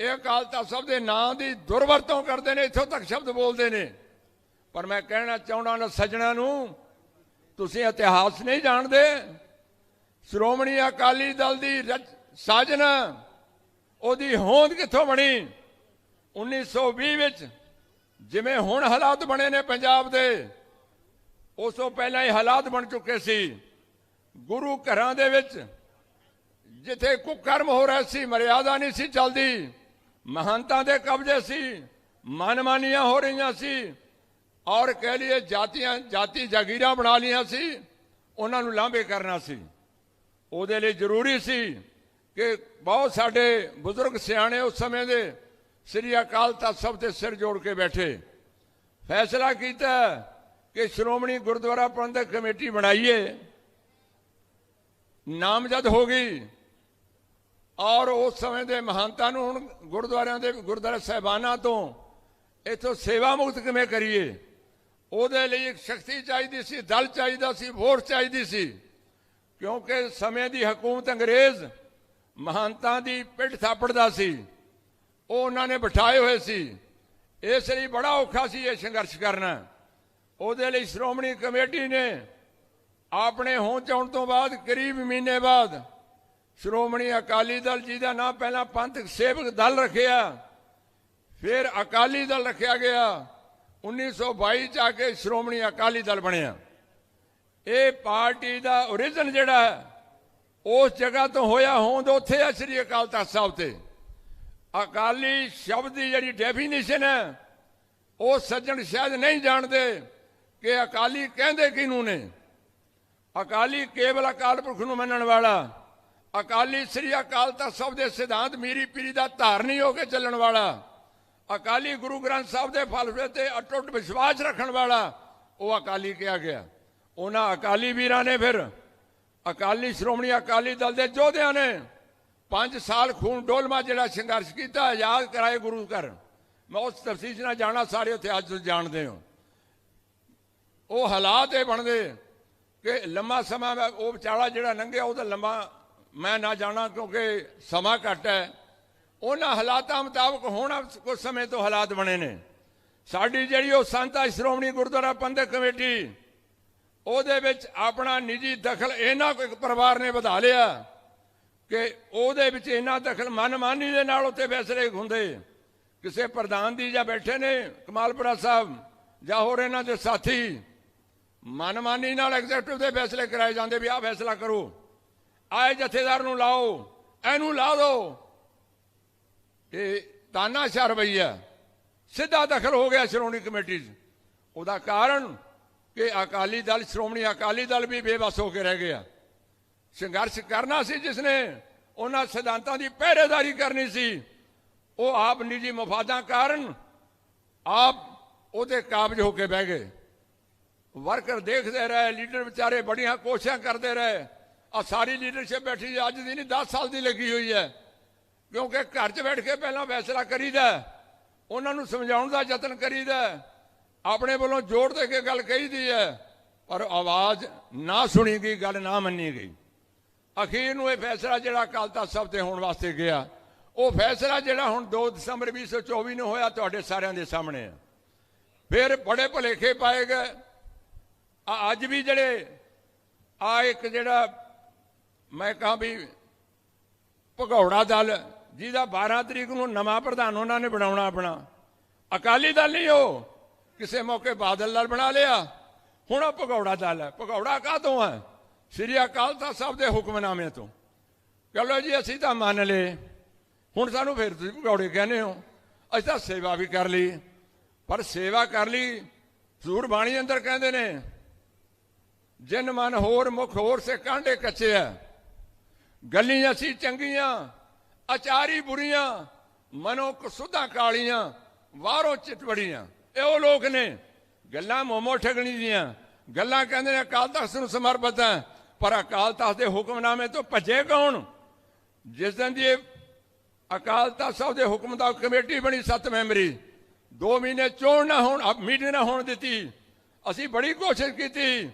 ਇਹ ਅਕਾਲ ਤਖਤ ਸਾਹਿਬ ਦੇ ਨਾਂ ਦੀ ਦੁਰਵਰਤੋਂ ਕਰਦੇ ਨੇ, ਇੱਥੋਂ ਤੱਕ ਸ਼ਬਦ ਬੋਲਦੇ ਨੇ। ਪਰ ਮੈਂ ਕਹਿਣਾ ਚਾਹੁੰਦਾ ਨਾ ਸੱਜਣਾ ਨੂੰ, ਤੁਸੀਂ ਇਤਿਹਾਸ ਨਹੀਂ ਜਾਣਦੇ। ਸ਼੍ਰੋਮਣੀ ਅਕਾਲੀ ਦਲ ਦੀ ਰਚ- ਸਾਜਨਾ, ਉਹਦੀ ਹੋਂਦ ਕਿੱਥੋਂ ਬਣੀ? 1920 ਵਿੱਚ ਜਿਵੇਂ ਹੁਣ ਹਾਲਾਤ ਬਣੇ ਨੇ ਪੰਜਾਬ ਦੇ, ਉਸ ਤੋਂ ਪਹਿਲਾਂ ਹੀ ਹਾਲਾਤ ਬਣ ਚੁੱਕੇ ਸੀ। ਗੁਰੂ ਘਰਾਂ ਦੇ ਵਿੱਚ ਜਿੱਥੇ ਕੁਕਰਮ ਹੋ ਰਿਹਾ ਸੀ, ਮਰਿਆਦਾ ਨਹੀਂ ਸੀ ਚੱਲਦੀ। ਮਹੰਤਾਂ ਦੇ ਕਬਜ਼ੇ ਸੀ, ਮਨਮਾਨੀਆਂ ਹੋ ਰਹੀਆਂ ਸੀ ਔਰ ਕਹਿ ਲਈਏ ਜਾਤੀਆਂ, ਜਾਤੀ ਜਾਗੀਰਾਂ ਬਣਾ ਲਈਆਂ ਸੀ, ਉਹਨਾਂ ਨੂੰ ਲਾਂਭੇ ਕਰਨਾ ਸੀ। ਉਹਦੇ ਲਈ ਜ਼ਰੂਰੀ ਸੀ ਕਿ ਬਹੁਤ ਸਾਡੇ ਬਜ਼ੁਰਗ ਸਿਆਣੇ ਉਸ ਸਮੇਂ ਦੇ ਸ੍ਰੀ ਅਕਾਲ ਤਖਤ ਸਾਹਿਬ ਤੇ ਸਿਰ ਜੋੜ ਕੇ ਬੈਠੇ। ਫੈਸਲਾ ਕੀਤਾ ਕਿ ਸ਼੍ਰੋਮਣੀ ਗੁਰਦੁਆਰਾ ਪ੍ਰਬੰਧਕ ਕਮੇਟੀ ਬਣਾਈਏ। ਨਾਮਜ਼ਦ ਹੋ ਗਈ। ਔਰ ਉਸ ਸਮੇਂ ਦੇ ਮਹੰਤਾਂ ਨੂੰ ਹੁਣ ਗੁਰਦੁਆਰਿਆਂ ਦੇ ਗੁਰਦੁਆਰਾ ਸਹਿਬਾਨਾਂ ਤੋਂ ਇਥੋਂ ਸੇਵਾ ਮੁਕਤ ਕਿਵੇਂ ਕਰੀਏ? ਉਹਦੇ ਲਈ ਇੱਕ ਸ਼ਕਤੀ ਚਾਹੀਦੀ ਸੀ, ਦਲ ਚਾਹੀਦਾ ਸੀ, ਵੋਟ ਚਾਹੀਦੀ ਸੀ। ਕਿਉਂਕਿ ਸਮੇਂ ਦੀ ਹਕੂਮਤ ਅੰਗਰੇਜ਼ ਮਹੰਤਾਂ ਦੀ ਪਿੱਠ ਥਾਪੜਦਾ ਸੀ। ਉਹ ਉਹਨਾਂ ਨੇ ਬਿਠਾਏ ਹੋਏ ਸੀ। ਇਸ ਲਈ ਬੜਾ ਔਖਾ ਸੀ ਇਹ ਸੰਘਰਸ਼ ਕਰਨਾ। ਉਹਦੇ ਲਈ ਸ਼੍ਰੋਮਣੀ ਕਮੇਟੀ ਨੇ ਆਪਣੇ ਹੋਂਦ ਆਉਣ ਤੋਂ ਬਾਅਦ ਕਰੀਬ ਮਹੀਨੇ ਬਾਅਦ ਸ਼੍ਰੋਮਣੀ ਅਕਾਲੀ ਦਲ ਜੀ ਦਾ ਨਾਮ ਪਹਿਲਾਂ ਪੰਥਕ ਸੇਵਕ ਦਲ ਰੱਖਿਆ, ਫਿਰ ਅਕਾਲੀ ਦਲ ਰੱਖਿਆ ਗਿਆ। 1922 ਚ ਆ ਕੇ ਸ਼੍ਰੋਮਣੀ ਅਕਾਲੀ ਦਲ ਬਣਿਆ। ਇਹ ਪਾਰਟੀ ਦਾ ਓਰੀਜਨ ਜਿਹੜਾ ਹੈ, ਉਸ ਜਗ੍ਹਾ ਤੋਂ ਹੋਇਆ ਹੋਂਦ ਉੱਥੇ ਆ ਸ੍ਰੀ ਅਕਾਲ ਤਖਤ ਸਾਹਿਬ ਤੇ। ਅਕਾਲੀ ਸ਼ਬਦ ਦੀ ਜਿਹੜੀ ਡੈਫੀਨੇਸ਼ਨ ਹੈ, ਉਹ ਸੱਜਣ ਸ਼ਾਇਦ ਨਹੀਂ ਜਾਣਦੇ ਕਿ ਅਕਾਲੀ ਕਹਿੰਦੇ ਕਿਹਨੂੰ ਨੇ। ਅਕਾਲੀ ਕੇਵਲ ਅਕਾਲ ਪੁਰਖ ਨੂੰ ਮੰਨਣ ਵਾਲਾ। ਅਕਾਲੀ ਸ੍ਰੀ ਅਕਾਲ ਤਖਤ ਸਾਹਿਬ ਦੇ ਸਿਧਾਂਤ ਮੀਰੀ ਪੀਰੀ ਦਾ ਧਾਰਨੀ ਹੋ ਕੇ ਚੱਲਣ ਵਾਲਾ। ਅਕਾਲੀ ਗੁਰੂ ਗ੍ਰੰਥ ਸਾਹਿਬ ਦੇ ਫਲਸਫੇ ਤੇ ਅਟੁੱਟ ਵਿਸ਼ਵਾਸ ਰੱਖਣ ਵਾਲਾ, ਉਹ ਅਕਾਲੀ ਕਿਹਾ ਗਿਆ। ਉਹਨਾਂ ਅਕਾਲੀ ਵੀਰਾਂ ਨੇ ਫਿਰ ਅਕਾਲੀ ਸ਼੍ਰੋਮਣੀ ਅਕਾਲੀ ਦਲ ਦੇ ਯੋਧਿਆਂ ਨੇ 5 ਸਾਲ ਖੂਨ ਡੋਲਮਾ ਜਿਹੜਾ ਸੰਘਰਸ਼ ਕੀਤਾ, ਆਜ਼ਾਦ ਕਰਾਏ ਗੁਰੂ ਘਰ। ਮੈਂ ਉਸ ਤਫਸੀਲ ਨਾਲ ਜਾਣਾ, ਸਾਰੇ ਉੱਥੇ ਅੱਜ ਤੁਸੀਂ ਜਾਣਦੇ ਹੋ। ਉਹ ਹਾਲਾਤ ਇਹ ਬਣਦੇ ਕਿ ਲੰਮਾ ਸਮਾਂ ਉਹ ਵਿਚਾਲਾ ਜਿਹੜਾ ਲੰਘਿਆ ਉਹਦਾ ਲੰਮਾ ਮੈਂ ਨਾ ਜਾਣਾ ਕਿਉਂਕਿ ਸਮਾਂ ਘੱਟ ਹੈ। ਉਹਨਾਂ ਹਾਲਾਤਾਂ ਮੁਤਾਬਕ ਹੁਣ ਕੁਝ ਸਮੇਂ ਤੋਂ ਹਾਲਾਤ ਬਣੇ ਨੇ। ਸਾਡੀ ਜਿਹੜੀ ਉਹ ਸੰਤਾ ਸ਼੍ਰੋਮਣੀ ਗੁਰਦੁਆਰਾ ਪ੍ਰਬੰਧਕ ਕਮੇਟੀ, ਉਹਦੇ ਵਿੱਚ ਆਪਣਾ ਨਿੱਜੀ ਦਖਲ ਇਹਨਾਂ ਕੋਈ ਪਰਿਵਾਰ ਨੇ ਵਧਾ ਲਿਆ ਕਿ ਉਹਦੇ ਵਿੱਚ ਇਹਨਾਂ ਦਖਲ ਮਨਮਾਨੀ ਦੇ ਨਾਲ ਉੱਤੇ ਫੈਸਲੇ ਹੁੰਦੇ। ਕਿਸੇ ਪ੍ਰਧਾਨ ਦੀ ਜਾਂ ਬੈਠੇ ਨੇ, ਕਮਾਲਪੁਰਾ ਸਾਹਿਬ ਜਾਂ ਹੋਰ ਇਹਨਾਂ ਦੇ ਸਾਥੀ ਮਨਮਾਨੀ ਨਾਲ ਐਗਜ਼ੈਕਟਿਵ ਦੇ ਫੈਸਲੇ ਕਰਾਏ ਜਾਂਦੇ ਵੀ ਆਹ ਫੈਸਲਾ ਕਰੋ। ਆਏ ਜਥੇਦਾਰ ਨੂੰ ਲਾਓ, ਇਹਨੂੰ ਲਾ ਦਿਓ ਇਹ ਤਾਨਾਸ਼ਾਹ ਰਵਈਆ ਸਿੱਧਾ ਦਖਲ ਹੋ ਗਿਆ ਸ਼੍ਰੋਮਣੀ ਕਮੇਟੀ 'ਚ। ਉਹਦਾ ਕਾਰਨ ਕਿ ਅਕਾਲੀ ਦਲ, ਸ਼੍ਰੋਮਣੀ ਅਕਾਲੀ ਦਲ ਵੀ ਬੇਵਸ ਹੋ ਕੇ ਰਹਿ ਗਿਆ। ਸੰਘਰਸ਼ ਕਰਨਾ ਸੀ ਜਿਸ ਨੇ ਉਹਨਾਂ ਸਿਧਾਂਤਾਂ ਦੀ ਪਹਿਰੇਦਾਰੀ ਕਰਨੀ ਸੀ। ਉਹ ਆਪ ਨਿੱਜੀ ਮਫਾਦਾਂ ਕਾਰਨ ਆਪ ਉਹਦੇ ਕਾਬਜ ਹੋ ਕੇ ਬਹਿ ਗਏ। ਵਰਕਰ ਦੇਖਦੇ ਰਹੇ, ਲੀਡਰ ਵਿਚਾਰੇ ਬੜੀਆਂ ਕੋਸ਼ਿਸ਼ਾਂ ਕਰਦੇ ਰਹੇ। ਆ ਸਾਰੀ ਲੀਡਰਸ਼ਿਪ ਬੈਠੀ ਅੱਜ ਦੀ ਨਹੀਂ 10 ਸਾਲ ਦੀ ਲੱਗੀ ਹੋਈ ਹੈ। ਕਿਉਂਕਿ ਘਰ 'ਚ ਬੈਠ ਕੇ ਪਹਿਲਾਂ ਫੈਸਲਾ ਕਰੀਦਾ ਉਹਨਾਂ ਨੂੰ ਸਮਝਾਉਣ ਦਾ ਯਤਨ ਕਰੀਦਾ ਆਪਣੇ ਵੱਲੋਂ ਜੋੜ ਦੇ ਕੇ ਗੱਲ ਕਹੀਦੀ ਹੈ, ਪਰ ਆਵਾਜ਼ ਨਾ ਸੁਣੀ ਗਈ, ਗੱਲ ਨਾ ਮੰਨੀ ਗਈ। ਅਖੀਰ ਨੂੰ ਇਹ ਫੈਸਲਾ ਜਿਹੜਾ ਅਕਾਲ ਤਖਤ ਸਾਹਿਬ ਤੇ ਹੋਣ ਵਾਸਤੇ ਗਿਆ, ਉਹ ਫੈਸਲਾ ਜਿਹੜਾ ਹੁਣ 2 ਦਸੰਬਰ 2024 ਨੂੰ ਹੋਇਆ ਤੁਹਾਡੇ ਸਾਰਿਆਂ ਦੇ ਸਾਹਮਣੇ ਹੈ ਫਿਰ ਬੜੇ ਭਲੇਖੇ ਪਾਏ ਗਏ। ਆ ਅੱਜ ਵੀ ਜਿਹੜੇ, ਆ ਇੱਕ ਜਿਹੜਾ ਮੈਂ ਕਹਾਂ ਵੀ ਭਗੌੜਾ ਦਲ, ਜਿਹਦਾ 12 ਤਰੀਕ ਨੂੰ ਨਵਾਂ ਪ੍ਰਧਾਨ ਉਹਨਾਂ ਨੇ ਬਣਾਉਣਾ ਆਪਣਾ। ਅਕਾਲੀ ਦਲ ਨਹੀਂ ਉਹ, ਕਿਸੇ ਮੌਕੇ ਬਾਦਲ ਨਾਲ ਬਣਾ ਲਿਆ। ਹੁਣ ਉਹ ਭਗੌੜਾ ਦਲ ਹੈ। ਭਗੌੜਾ ਕਾਹਤੋਂ ਹੈ? ਸ੍ਰੀ ਅਕਾਲ ਤਖਤ ਸਾਹਿਬ ਦੇ ਹੁਕਮਨਾਮੇ ਤੋਂ। ਚਲੋ ਜੀ, ਅਸੀਂ ਤਾਂ ਮੰਨ ਲਏ। ਹੁਣ ਸਾਨੂੰ ਫਿਰ ਤੁਸੀਂ ਭਗੌੜੇ ਕਹਿੰਦੇ ਹੋ। ਅਸੀਂ ਤਾਂ ਸੇਵਾ ਵੀ ਕਰ ਲਈ। ਪਰ ਸੇਵਾ ਕਰ ਲਈ ਸੂਰ ਬਾਣੀ ਅੰਦਰ ਕਹਿੰਦੇ ਨੇ, ਜਿਨ ਮਨ ਹੋਰ ਮੁਖ ਹੋਰ ਸੇ ਕਾਂਡੇ ਕੱਚੇ ਆ ਗੱਲੀਆਂ ਸੀ ਚੰਗੀਆਂ, ਅਚਾਰੀ ਬੁਰੀਆਂ ਮਨੋ ਕਸੁਦਾ ਕਾਲੀਆਂ, ਵਾਰੋ ਚਿਤਵੜੀਆਂ। ਇਹ ਉਹ ਲੋਕ ਨੇ, ਗੱਲਾਂ ਮੋਮੋ ਠਗਣੀ ਦੀਆਂ। ਗੱਲਾਂ ਕਹਿੰਦੇ ਨੇ, ਅਕਾਲ ਤਖਤ ਨੂੰ ਸਮਰਪਿਤ ਹੈ, ਪਰ ਅਕਾਲ ਤਖਤ ਦੇ ਹੁਕਮਨਾਮੇ ਤੋਂ ਭੱਜੇ ਕੌਣ? ਜਿਸ ਦਿਨ ਦੀ ਅਕਾਲ ਤਖਤ ਸਾਹਿਬ ਦੇ ਹੁਕਮ ਦਾ ਕਮੇਟੀ ਬਣੀ ਸੱਤ ਮੈਂਬਰੀ 2 ਮਹੀਨੇ ਚੋਣ ਨਾ ਹੋਣ ਮੀਟਿੰਗ ਨਾ ਹੋਣ ਦਿੱਤੀ। ਅਸੀਂ ਬੜੀ ਕੋਸ਼ਿਸ਼ ਕੀਤੀ।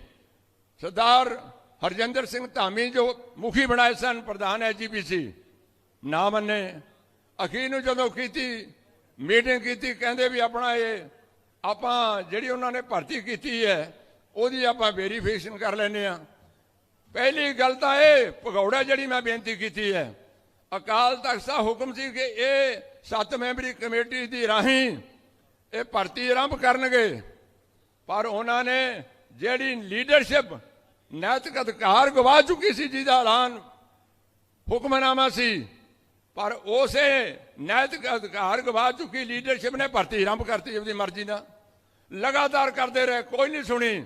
ਸਰਦਾਰ ਹਰਜਿੰਦਰ ਸਿੰਘ ਧਾਮੀ ਜੋ ਮੁਖੀ ਬਣਾਏ ਸਨ, ਪ੍ਰਧਾਨ ਐਜੀਪੀਸੀ ਨਾ ਮੰਨੇ। ਅਖੀਰ ਨੂੰ ਜਦੋਂ ਕੀਤੀ ਮੀਟਿੰਗ ਕੀਤੀ, ਕਹਿੰਦੇ ਵੀ ਆਪਣਾ ਇਹ, ਆਪਾਂ ਜਿਹੜੀ ਉਹਨਾਂ ਨੇ ਭਰਤੀ ਕੀਤੀ ਹੈ, ਉਹਦੀ ਆਪਾਂ ਵੈਰੀਫਿਕੇਸ਼ਨ ਕਰ ਲੈਨੇ ਆ ਪਹਿਲੀ ਗੱਲ ਤਾਂ ਇਹ, ਭਗੌੜਾ ਜਿਹੜੀ ਮੈਂ ਬੇਨਤੀ ਕੀਤੀ ਹੈ, ਅਕਾਲ ਤਖਤ ਦਾ ਹੁਕਮ ਸੀ ਕਿ ਇਹ ਸੱਤ ਮੈਂਬਰੀ ਕਮੇਟੀ ਦੀ ਰਾਹੀਂ ਇਹ ਭਰਤੀ ਆਰੰਭ ਕਰਨਗੇ। ਪਰ ਉਹਨਾਂ ਨੇ ਜਿਹੜੀ ਲੀਡਰਸ਼ਿਪ ਨੈਤਿਕ ਅਧਿਕਾਰ ਗਵਾ ਚੁੱਕੀ ਸੀ ਜਿਹਦਾ ਐਲਾਨ ਹੁਕਮਨਾਮਾ ਸੀ। ਪਰ ਉਸੇ ਨੈਤਿਕ ਅਧਿਕਾਰ ਗਵਾ ਚੁੱਕੀ ਲੀਡਰਸ਼ਿਪ ਨੇ ਭਰਤੀ ਆਰੰਭ ਕਰਤੀ ਆਪਣੀ ਮਰਜ਼ੀ ਨਾਲ। ਲਗਾਤਾਰ ਕਰਦੇ ਰਹੇ, ਕੋਈ ਨਹੀਂ ਸੁਣੀ।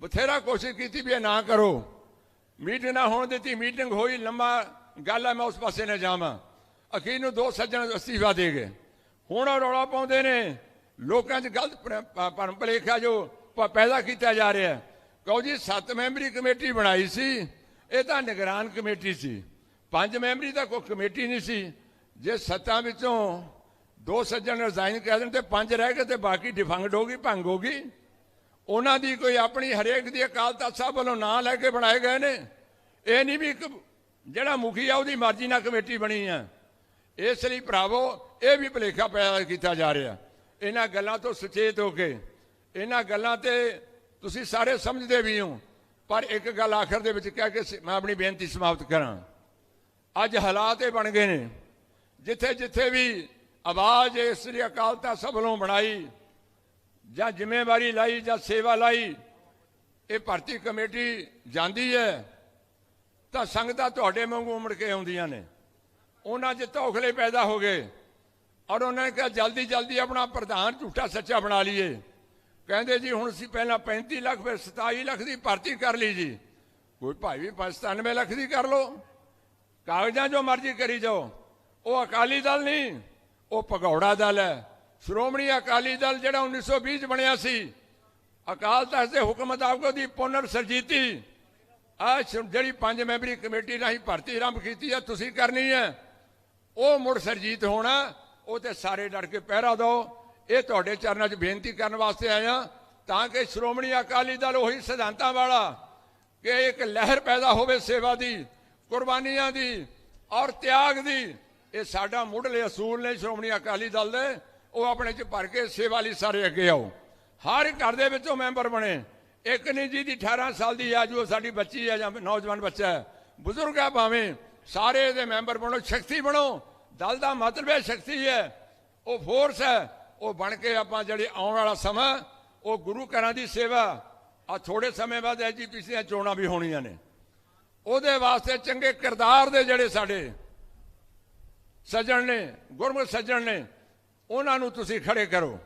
ਬਥੇਰਾ ਕੋਸ਼ਿਸ਼ ਕੀਤੀ ਵੀ ਇਹ ਨਾ ਕਰੋ। ਮੀਟਿੰਗ ਨਾ ਹੋਣ ਦਿੱਤੀ, ਮੀਟਿੰਗ ਹੋਈ, ਲੰਮਾ ਗੱਲ ਹੈ, ਮੈਂ ਉਸ ਪਾਸੇ ਨਾ ਜਾਵਾਂ। ਅਖੀਰ ਨੂੰ ਦੋ ਸੱਜਣ ਅਸਤੀਫਾ ਦੇ ਗਏ। ਹੁਣ ਰੌਲਾ ਪਾਉਂਦੇ ਨੇ। ਲੋਕਾਂ 'ਚ ਗਲਤ ਭਰ- ਭਰਮ ਭੁਲੇਖਾ ਜੋ ਪੈਦਾ ਕੀਤਾ ਜਾ ਰਿਹਾ ਹੈ। ਕਹੋ ਜੀ, ਸੱਤ ਮੈਂਬਰੀ ਕਮੇਟੀ ਬਣਾਈ ਸੀ। ਇਹ ਤਾਂ ਨਿਗਰਾਨ ਕਮੇਟੀ ਸੀ। ਪੰਜ ਮੈਂਬਰੀ ਤਾਂ ਕੋਈ ਕਮੇਟੀ ਨਹੀਂ ਸੀ। ਜੇ ਸੱਤਾਂ ਵਿੱਚੋਂ ਦੋ ਸੱਜਣ ਰਿਜ਼ਾਈਨ ਕਰ ਦੇਣ ਤੇ ਪੰਜ ਰਹਿ ਗਏ ਤੇ ਬਾਕੀ ਡਿਫੰਗਡ ਹੋ ਗਈ, ਭੰਗ ਹੋ ਗਈ। ਉਹਨਾਂ ਦੀ ਕੋਈ ਆਪਣੀ ਹਰੇਕ ਦੀ ਅਕਾਲ ਤਖਤ ਸਾਹਿਬ ਵੱਲੋਂ ਨਾਂ ਲੈ ਕੇ ਬਣਾਏ ਗਏ ਨੇ। ਇਹ ਨਹੀਂ ਵੀ ਇੱਕ ਜਿਹੜਾ ਮੁਖੀ ਆ, ਉਹਦੀ ਮਰਜ਼ੀ ਨਾਲ ਕਮੇਟੀ ਬਣੀ ਆ। ਇਸ ਲਈ ਭਰਾਵੋ, ਇਹ ਵੀ ਭੁਲੇਖਾ ਪੈਦਾ ਕੀਤਾ ਜਾ ਰਿਹਾ। ਇਹਨਾਂ ਗੱਲਾਂ ਤੋਂ ਸੁਚੇਤ ਹੋ ਕੇ, ਇਹਨਾਂ ਗੱਲਾਂ ਤੇ ਤੁਸੀਂ ਸਾਰੇ ਸਮਝਦੇ ਵੀ ਹੋ, ਪਰ ਇੱਕ ਗੱਲ ਆਖਰ ਦੇ ਵਿੱਚ ਕਹਿ ਕੇ ਸ- ਮੈਂ ਆਪਣੀ ਬੇਨਤੀ ਸਮਾਪਤ ਕਰਾਂ। ਅੱਜ ਹਾਲਾਤ ਇਹ ਬਣ ਗਏ ਨੇ, ਜਿੱਥੇ ਜਿੱਥੇ ਵੀ ਆਵਾਜ਼ ਇਸ ਸ੍ਰੀ ਅਕਾਲ ਤਖਤ ਸਭ ਨੂੰ ਬਣਾਈ, ਜਾਂ ਜ਼ਿੰਮੇਵਾਰੀ ਲਾਈ, ਜਾਂ ਸੇਵਾ ਲਾਈ, ਇਹ ਭਰਤੀ ਕਮੇਟੀ ਜਾਂਦੀ ਹੈ, ਤਾਂ ਸੰਗਤਾਂ ਤੁਹਾਡੇ ਵਾਂਗੂ ਉਮੜ ਕੇ ਆਉਂਦੀਆਂ ਨੇ। ਉਹਨਾਂ 'ਚ ਧੋਖਲੇ ਪੈਦਾ ਹੋ ਗਏ, ਔਰ ਉਹਨਾਂ ਨੇ ਕਿਹਾ ਜਲਦੀ ਜਲਦੀ ਆਪਣਾ ਪ੍ਰਧਾਨ ਝੂਠਾ ਸੱਚਾ ਬਣਾ ਲਈਏ। ਕਹਿੰਦੇ ਜੀ, ਹੁਣ ਅਸੀਂ ਪਹਿਲਾਂ 35 ਲੱਖ, ਫਿਰ 27 ਲੱਖ ਦੀ ਭਰਤੀ ਕਰ ਲਈ ਜੀ। ਕੋਈ ਭਾਈ ਵੀ 95 ਲੱਖ ਦੀ ਕਰ ਲੋ ਕਾਗਜ਼ਾਂ ਜੋ ਮਰਜ਼ੀ ਕਰੀ ਜਾਓ। ਉਹ ਅਕਾਲੀ ਦਲ ਨਹੀਂ, ਉਹ ਭਗੌੜਾ ਦਲ ਹੈ। ਸ਼੍ਰੋਮਣੀ ਅਕਾਲੀ ਦਲ ਜਿਹੜਾ 1920 ਚ ਬਣਿਆ ਸੀ, ਅਕਾਲ ਤਖਤ ਦੇ ਹੁਕਮ ਮੁਤਾਬਕ ਉਹਦੀ ਪੁਨਰ ਸਰਜੀਤੀ। ਆ ਜਿਹੜੀ ਪੰਜ ਮੈਂਬਰੀ ਕਮੇਟੀ ਰਾਹੀਂ ਭਰਤੀ ਆਰੰਭ ਕੀਤੀ ਹੈ, ਤੁਸੀਂ ਕਰਨੀ ਹੈ। ਉਹ ਮੁੜ ਸਰਜੀਤ ਹੋਣਾ, ਉਹ ਤੇ ਸਾਰੇ ਡਟ ਕੇ ਪਹਿਰਾ ਦਿਓ। ਇਹ ਤੁਹਾਡੇ ਚਰਨਾਂ 'ਚ ਬੇਨਤੀ ਕਰਨ ਵਾਸਤੇ ਆਇਆ ਤਾਂ ਕਿ ਸ਼੍ਰੋਮਣੀ ਅਕਾਲੀ ਦਲ ਉਹੀ ਸਿਧਾਂਤਾਂ ਵਾਲਾ ਕਿ ਇੱਕ ਲਹਿਰ ਪੈਦਾ ਹੋਵੇ ਸੇਵਾ ਦੀ, ਕੁਰਬਾਨੀਆਂ ਦੀ ਔਰ ਤਿਆਗ ਦੀ, ਇਹ ਸਾਡਾ ਮੁੱਢਲੇ ਅਸੂਲ ਨੇ ਸ਼੍ਰੋਮਣੀ ਅਕਾਲੀ ਦਲ ਦੇ, ਉਹ ਆਪਣੇ 'ਚ ਭਰ ਕੇ ਸੇਵਾ ਲਈ ਸਾਰੇ ਅੱਗੇ ਆਓ। ਹਰ ਘਰ ਦੇ ਵਿੱਚੋਂ ਮੈਂਬਰ ਬਣੇ। ਇੱਕ ਨਹੀਂ ਜੀ ਦੀ 18 ਸਾਲ ਦੀ ਆ ਜੋ ਸਾਡੀ ਬੱਚੀ ਹੈ ਜਾਂ ਨੌਜਵਾਨ ਬੱਚਾ ਹੈ। ਬਜ਼ੁਰਗ ਹੈ ਭਾਵੇਂ, ਸਾਰੇ ਦੇ ਮੈਂਬਰ ਬਣੋ ਸ਼ਕਤੀ ਬਣੋ। ਦਲ ਦਾ ਮਤਲਬ ਹੈ ਸ਼ਕਤੀ ਹੈ, ਉਹ ਫੋਰਸ ਹੈ ਉਹ ਬਣ ਕੇ ਆਪਾਂ ਜਿਹੜੇ ਆਉਣ ਵਾਲਾ ਸਮਾਂ, ਉਹ ਗੁਰੂ ਘਰਾਂ ਦੀ ਸੇਵਾ ਆ ਥੋੜੇ ਸਮੇਂ ਬਾਅਦ ਐਜੀਪੀਸੀ ਦੀਆਂ ਚੋਣਾਂ ਵੀ ਹੋਣੀਆਂ ਨੇ। ਉਹਦੇ ਵਾਸਤੇ ਚੰਗੇ ਕਿਰਦਾਰ ਦੇ ਜਿਹੜੇ ਸਾਡੇ ਸੱਜਣ ਨੇ, ਗੁਰਮੁਖ ਸੱਜਣ ਨੇ, ਉਹਨਾਂ ਨੂੰ ਤੁਸੀਂ ਖੜੇ ਕਰੋ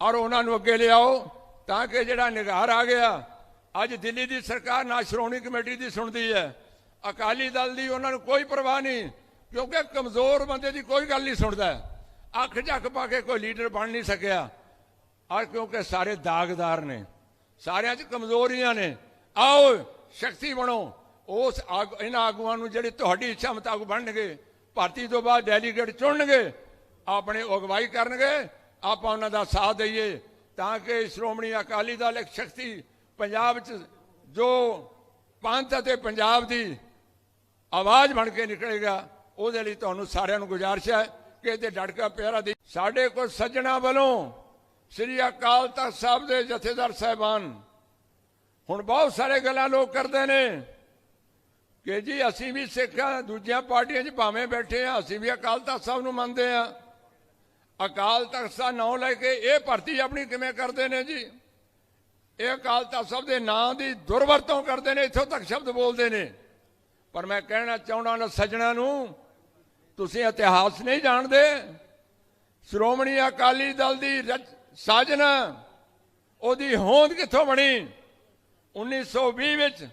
ਔਰ ਉਹਨਾਂ ਨੂੰ ਅੱਗੇ ਲਿਆਓ ਤਾਂ ਕਿ ਜਿਹੜਾ ਨਿਗਾਰ ਆ ਗਿਆ, ਅੱਜ ਦਿੱਲੀ ਦੀ ਸਰਕਾਰ ਨਾ ਸ਼੍ਰੋਮਣੀ ਕਮੇਟੀ ਦੀ ਸੁਣਦੀ ਹੈ, ਅਕਾਲੀ ਦਲ ਦੀ ਉਹਨਾਂ ਨੂੰ ਕੋਈ ਪਰਵਾਹ ਨਹੀਂ, ਕਿਉਂਕਿ ਕਮਜ਼ੋਰ ਬੰਦੇ ਦੀ ਕੋਈ ਗੱਲ ਨਹੀਂ ਸੁਣਦਾ। ਅੱਖ ਝੱਕ ਪਾ ਕੇ ਕੋਈ ਲੀਡਰ ਬਣ ਨਹੀਂ ਸਕਿਆ। ਔਰ ਕਿਉਂਕਿ ਸਾਰੇ ਦਾਗਦਾਰ ਨੇ, ਸਾਰਿਆਂ 'ਚ ਕਮਜ਼ੋਰੀਆਂ ਨੇ। ਆਓ, ਸ਼ਕਤੀ ਬਣੋ। ਉਸ ਆਗ- ਇਹਨਾਂ ਆਗੂਆਂ ਨੂੰ ਜਿਹੜੇ ਤੁਹਾਡੀ ਇੱਛਾ ਮੁਤਾਬਕ ਬਣਨਗੇ, ਭਰਤੀ ਤੋਂ ਬਾਅਦ ਡੈਲੀਗੇਟ ਚੁਣਨਗੇ, ਆਪਣੇ ਅਗਵਾਈ ਕਰਨਗੇ, ਆਪਾਂ ਉਹਨਾਂ ਦਾ ਸਾਥ ਦਈਏ। ਤਾਂ ਕਿ ਸ਼੍ਰੋਮਣੀ ਅਕਾਲੀ ਦਲ ਇੱਕ ਸ਼ਕਤੀ ਪੰਜਾਬ 'ਚ ਜੋ ਪੰਥ ਅਤੇ ਪੰਜਾਬ ਦੀ ਆਵਾਜ਼ ਬਣ ਕੇ ਨਿਕਲੇਗਾ, ਉਹਦੇ ਲਈ ਤੁਹਾਨੂੰ ਸਾਰਿਆਂ ਨੂੰ ਗੁਜ਼ਾਰਿਸ਼ ਹੈ। ਕਿ ਇਹਦੇ ਡਟਕਾ ਪਿਆਰਾ ਦੇ ਸਾਡੇ ਕੋਲ ਸੱਜਣਾ ਵੱਲੋਂ ਸ੍ਰੀ ਅਕਾਲ ਤਖਤ ਸਾਹਿਬ ਦੇ ਜਥੇਦਾਰ ਸਾਹਿਬਾਨ। ਹੁਣ ਬਹੁਤ ਸਾਰੇ ਗੱਲਾਂ ਲੋਕ ਕਰਦੇ ਨੇ ਕਿ ਜੀ ਅਸੀਂ ਵੀ ਸਿੱਖਾਂ ਦੂਜੀਆਂ ਪਾਰਟੀਆਂ 'ਚ ਭਾਵੇਂ ਬੈਠੇ ਆ, ਅਸੀਂ ਵੀ ਅਕਾਲ ਤਖਤ ਸਾਹਿਬ ਨੂੰ ਮੰਨਦੇ ਆ। ਅਕਾਲ ਤਖਤ ਦਾ ਨਾਂ ਲੈ ਕੇ ਇਹ ਭਰਤੀ ਆਪਣੀ ਕਿਵੇਂ ਕਰਦੇ ਨੇ ਜੀ? ਇਹ ਅਕਾਲ ਤਖਤ ਸਾਹਿਬ ਦੇ ਨਾਂ ਦੀ ਦੁਰਵਰਤੋਂ ਕਰਦੇ ਨੇ, ਇੱਥੋਂ ਤੱਕ ਸ਼ਬਦ ਬੋਲਦੇ ਨੇ। ਪਰ ਮੈਂ ਕਹਿਣਾ ਚਾਹੁੰਦਾ ਨਾ ਸੱਜਣਾ ਨੂੰ ਤੁਸੀਂ ਇਤਿਹਾਸ ਨਹੀਂ ਜਾਣਦੇ? ਸ਼੍ਰੋਮਣੀ ਅਕਾਲੀ ਦਲ ਦੀ ਰਚ- ਸਾਜਨਾ, ਉਹਦੀ ਹੋਂਦ ਕਿੱਥੋਂ ਬਣੀ? 1920 ਵਿੱਚ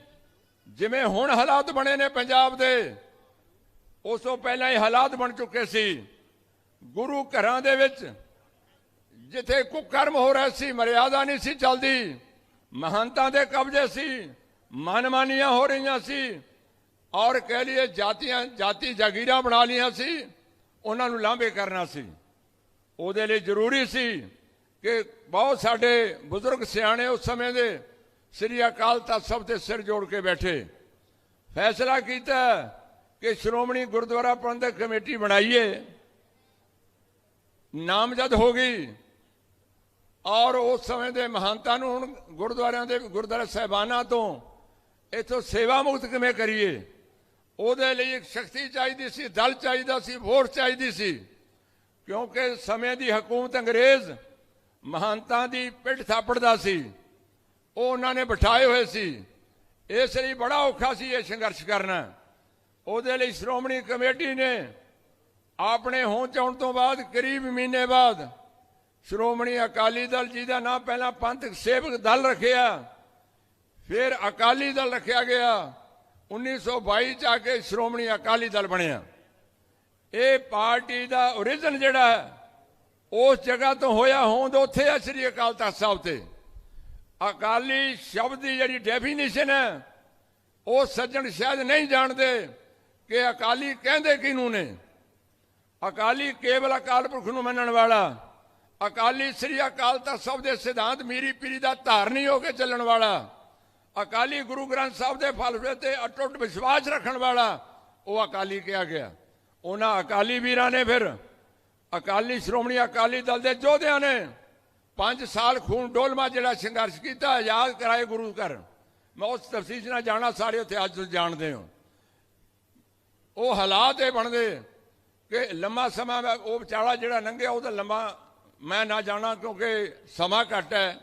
ਜਿਵੇਂ ਹੁਣ ਹਾਲਾਤ ਬਣੇ ਨੇ ਪੰਜਾਬ ਦੇ, ਉਸ ਤੋਂ ਪਹਿਲਾਂ ਹੀ ਹਾਲਾਤ ਬਣ ਚੁੱਕੇ ਸੀ। ਗੁਰੂ ਘਰਾਂ ਦੇ ਵਿੱਚ ਜਿੱਥੇ ਕੁਕਰਮ ਹੋ ਰਿਹਾ ਸੀ, ਮਰਿਆਦਾ ਨਹੀਂ ਸੀ ਚੱਲਦੀ, ਮਹੰਤਾਂ ਦੇ ਕਬਜ਼ੇ ਸੀ, ਮਨਮਾਨੀਆਂ ਹੋ ਰਹੀਆਂ ਸੀ ਔਰ ਕਹਿ ਲਈਏ ਜਾਤੀਆਂ, ਜਾਤੀ ਜਾਗੀਰਾਂ ਬਣਾ ਲੀਆਂ ਸੀ, ਉਹਨਾਂ ਨੂੰ ਲਾਂਭੇ ਕਰਨਾ ਸੀ। ਉਹਦੇ ਲਈ ਜ਼ਰੂਰੀ ਸੀ ਕਿ ਬਹੁਤ ਸਾਡੇ ਬਜ਼ੁਰਗ ਸਿਆਣੇ ਉਸ ਸਮੇਂ ਦੇ ਸ੍ਰੀ ਅਕਾਲ ਤਖਤ ਸਾਹਿਬ ਤੇ ਸਿਰ ਜੋੜ ਕੇ ਬੈਠੇ। ਫੈਸਲਾ ਕੀਤਾ ਕਿ ਸ਼੍ਰੋਮਣੀ ਗੁਰਦੁਆਰਾ ਪ੍ਰਬੰਧਕ ਕਮੇਟੀ ਬਣਾਈਏ। ਨਾਮਜ਼ਦ ਹੋ ਗਈ। ਔਰ ਉਸ ਸਮੇਂ ਦੇ ਮਹੰਤਾਂ ਨੂੰ ਹੁਣ ਗੁਰਦੁਆਰਿਆਂ ਦੇ ਗੁਰਦੁਆਰਾ ਸਾਹਿਬਾਨਾਂ ਤੋਂ ਇਥੋਂ ਸੇਵਾ ਮੁਕਤ ਕਿਵੇਂ ਕਰੀਏ? ਉਹਦੇ ਲਈ ਇੱਕ ਸ਼ਕਤੀ ਚਾਹੀਦੀ ਸੀ, ਦਲ ਚਾਹੀਦਾ ਸੀ, ਵੋਟ ਚਾਹੀਦੀ ਸੀ। ਕਿਉਂਕਿ ਸਮੇਂ ਦੀ ਹਕੂਮਤ ਅੰਗਰੇਜ਼ ਮਹੰਤਾਂ ਦੀ ਪਿੱਠ ਥਾਪੜਦਾ ਸੀ। ਉਹ ਉਹਨਾਂ ਨੇ ਬਿਠਾਏ ਹੋਏ ਸੀ। ਇਸ ਲਈ ਬੜਾ ਔਖਾ ਸੀ ਇਹ ਸੰਘਰਸ਼ ਕਰਨਾ। ਉਹਦੇ ਲਈ ਸ਼੍ਰੋਮਣੀ ਕਮੇਟੀ ਨੇ ਆਪਣੇ ਹੋਂਦ ਆਉਣ ਤੋਂ ਬਾਅਦ, ਕਰੀਬ ਮਹੀਨੇ ਬਾਅਦ, ਸ਼੍ਰੋਮਣੀ ਅਕਾਲੀ ਦਲ, ਜਿਹਦਾ ਨਾਂ ਪਹਿਲਾਂ ਪੰਥਕ ਸੇਵਕ ਦਲ ਰੱਖਿਆ, ਫਿਰ ਅਕਾਲੀ ਦਲ ਰੱਖਿਆ ਗਿਆ। 1922 ਚ ਆ ਕੇ ਸ਼੍ਰੋਮਣੀ ਅਕਾਲੀ ਦਲ ਬਣਿਆ ਇਹ ਪਾਰਟੀ ਦਾ ਓਰੀਜਨ ਜਿਹੜਾ ਹੈ, ਉਸ ਜਗ੍ਹਾ ਤੋਂ ਹੋਇਆ ਹੋਂਦ ਉੱਥੇ ਆ ਸ੍ਰੀ ਅਕਾਲ ਤਖਤ ਸਾਹਿਬ ਤੇ। ਅਕਾਲੀ ਸ਼ਬਦ ਦੀ ਜਿਹੜੀ ਡੈਫੀਨੇਸ਼ਨ ਹੈ, ਉਹ ਸੱਜਣ ਸ਼ਾਇਦ ਨਹੀਂ ਜਾਣਦੇ ਕਿ ਅਕਾਲੀ ਕਹਿੰਦੇ ਕਿਹਨੂੰ ਨੇ। ਅਕਾਲੀ ਕੇਵਲ ਅਕਾਲ ਪੁਰਖ ਨੂੰ ਮੰਨਣ ਵਾਲਾ, ਅਕਾਲੀ ਸ੍ਰੀ ਅਕਾਲ ਤਖਤ ਸਾਹਿਬ ਦੇ ਸਿਧਾਂਤ ਮੀਰੀ ਪੀਰੀ ਦਾ ਧਾਰਨੀ ਹੋ ਕੇ ਚੱਲਣ ਵਾਲਾ ਅਕਾਲੀ ਗੁਰੂ ਗ੍ਰੰਥ ਸਾਹਿਬ ਦੇ ਫਲਸਫੇ ਤੇ ਅਟੁੱਟ ਵਿਸ਼ਵਾਸ ਰੱਖਣ ਵਾਲਾ ਉਹ ਅਕਾਲੀ ਕਿਹਾ ਗਿਆ। ਉਹਨਾਂ ਅਕਾਲੀ ਵੀਰਾਂ ਨੇ ਫਿਰ ਅਕਾਲੀ ਸ਼੍ਰੋਮਣੀ ਅਕਾਲੀ ਦਲ ਦੇ ਯੋਧਿਆਂ ਨੇ 5 ਸਾਲ ਖੂਨ ਡੋਲਮਾ ਜਿਹੜਾ ਸੰਘਰਸ਼ ਕੀਤਾ, ਆਜ਼ਾਦ ਕਰਾਏ ਗੁਰੂ ਘਰ। ਮੈਂ ਉਸ ਤਫਸੀਲ ਨਾਲ ਜਾਣਾ, ਸਾਰੇ ਉੱਥੇ ਅੱਜ ਤੁਸੀਂ ਜਾਣਦੇ ਹੋ। ਉਹ ਹਾਲਾਤ ਇਹ ਬਣਦੇ ਕਿ ਲੰਮਾ ਸਮਾਂ ਮੈਂ- ਉਹ ਵਿਚਾਲਾ ਜਿਹੜਾ ਲੰਘਿਆ ਉਹਦਾ ਲੰਮਾ ਮੈਂ ਨਾ ਜਾਣਾ ਕਿਉਂਕਿ ਸਮਾਂ ਘੱਟ ਹੈ।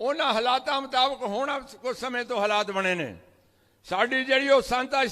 ਉਹਨਾਂ ਹਾਲਾਤਾਂ ਮੁਤਾਬਕ ਹੁਣ ਕੁਝ ਸਮੇਂ ਤੋਂ ਹਾਲਾਤ ਬਣੇ ਨੇ। ਸਾਡੀ ਜਿਹੜੀ ਉਹ ਸੰਤਾ